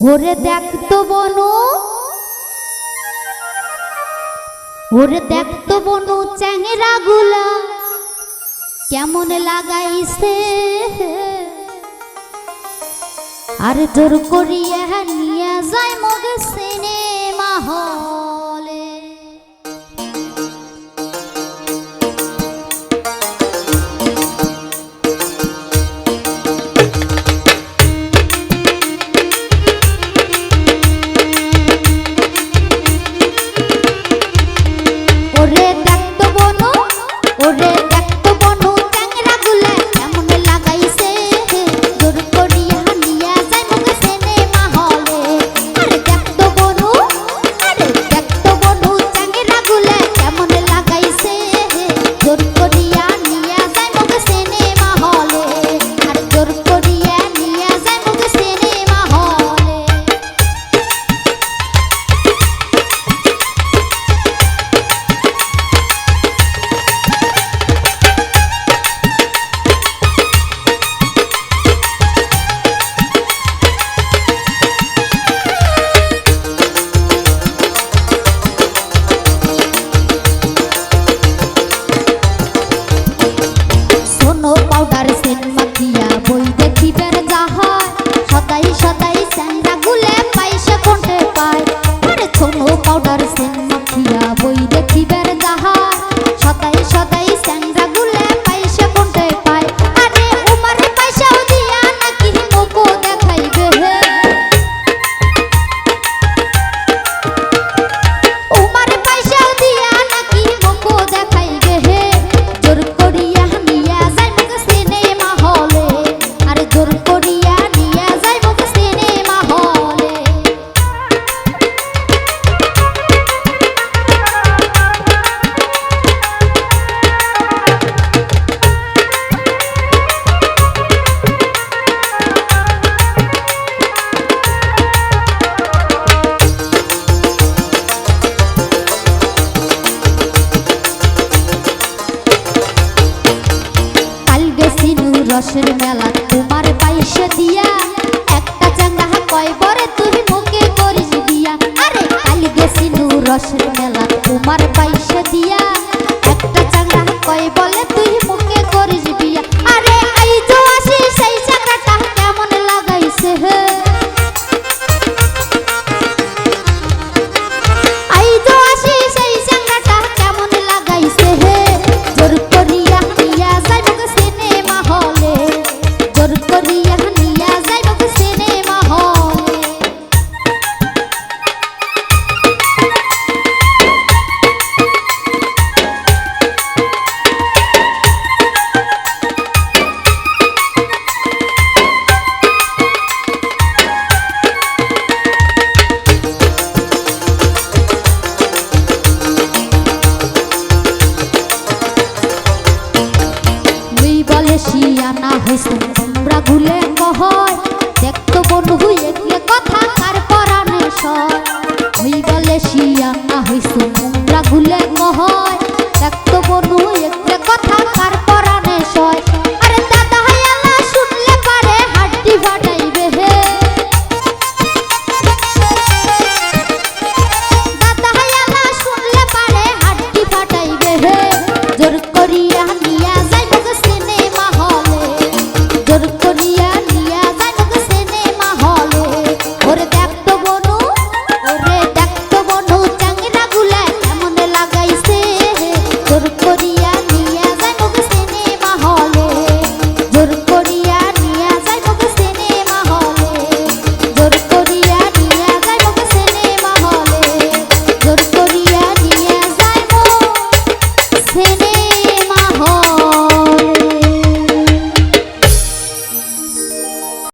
ওরে দেখতো বনু। ওরে দেখতো বনু চ্যাংরা গুলা, কেমন লাগাইছে। আর জোর করিয়া নিয়ে যায় মগেছে। পাউডার সেন মাখিয়া বই দেখি বের যাহার সদাই সদাই স্যান্ডা গুলে পাইসা কোনটে পায়। আরে ছোনো পাউডার রসের মেলা, তোমার পাইসে দিয়া। একটা চাঙ্গা কয় বরে, তুই মুখে করিস দিয়া। আরে কাল গেছি রসের মেলা, তোমার পাইস জানা হয়েছে প্রাগুলে কহয়